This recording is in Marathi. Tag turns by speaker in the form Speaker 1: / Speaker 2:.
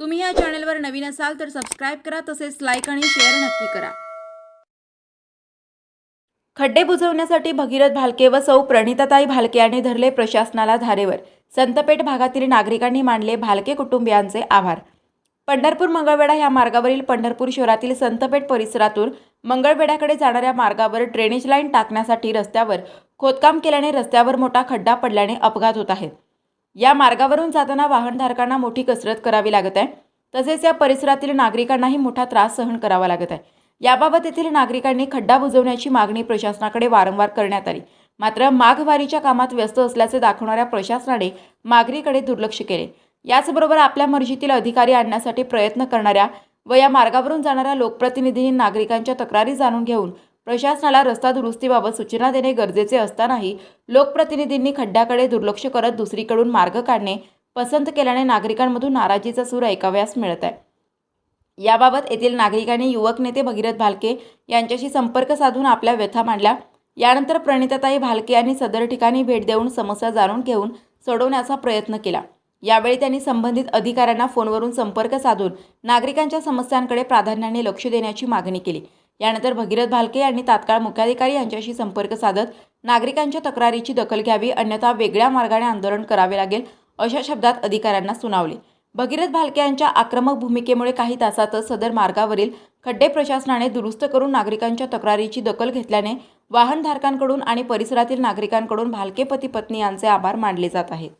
Speaker 1: तुम्ही या चॅनलवर नवीन असाल तर सबस्क्राईब करा तसेच लाईक आणि शेअर नक्की करा. खड्डे बुजवण्यासाठी भगीरथ भालके व सौ प्रणिताताई भालके यांनी धरले प्रशासनाला धारेवर. संतपेठ भागातील नागरिकांनी मानले भालके कुटुंबियांचे आभार. पंढरपूर मंगळवेढा या मार्गावरील पंढरपूर शहरातील संतपेठ परिसरातून मंगळवेढ्याकडे जाणाऱ्या मार्गावर ड्रेनेज लाईन टाकण्यासाठी रस्त्यावर खोदकाम केल्याने रस्त्यावर मोठा खड्डा पडल्याने अपघात होत आहेत या मार्गावरून जाताना वाहनधारकांना मोठी कसरत करावी लागत आहे. तसेच या परिसरातील नागरिकांनाही मोठा त्रास सहन करावा लागत आहे. याबाबत येथील नागरिकांनी खड्डा बुजवण्याची मागणी प्रशासनाकडे वारंवार करण्यात आली. मात्र माघवारीच्या कामात व्यस्त असल्याचे दाखवणाऱ्या प्रशासनाने मागणीकडे दुर्लक्ष केले. याचबरोबर आपल्या मर्जीतील अधिकारी आणण्यासाठी प्रयत्न करणाऱ्या व या मार्गावरून जाणाऱ्या लोकप्रतिनिधींनी नागरिकांच्या तक्रारी जाणून घेऊन प्रशासनाला रस्ता दुरुस्तीबाबत सूचना देणे गरजेचे असतानाही लोकप्रतिनिधींनी खड्ड्याकडे दुर्लक्ष करत दुसरीकडून मार्ग काढणे पसंत केल्याने नागरिकांमधून नाराजीचा सूर ऐकावयास मिळत आहे याबाबत येथील नागरिकांनी युवक नेते भगीरथ भालके यांच्याशी संपर्क साधून आपल्या व्यथा मांडल्या. यानंतर प्रणिताताई भालके यांनी सदर ठिकाणी भेट देऊन समस्या जाणून घेऊन सोडवण्याचा प्रयत्न केला. यावेळी त्यांनी संबंधित अधिकाऱ्यांना फोनवरून संपर्क साधून नागरिकांच्या समस्यांकडे प्राधान्याने लक्ष देण्याची मागणी केली. यानंतर भगीरथ भालके यांनी तात्काळ मुख्याधिकारी यांच्याशी संपर्क साधत नागरिकांच्या तक्रारीची दखल घ्यावी अन्यथा वेगळ्या मार्गाने आंदोलन करावे लागेल अशा शब्दात अधिकाऱ्यांना सुनावले. भगीरथ भालके यांच्या आक्रमक भूमिकेमुळे काही तासातच सदर मार्गावरील खड्डे प्रशासनाने दुरुस्त करून नागरिकांच्या तक्रारीची दखल घेतल्याने वाहनधारकांकडून आणि परिसरातील नागरिकांकडून भालके पती पत्नी यांचे आभार मानले जात आहेत.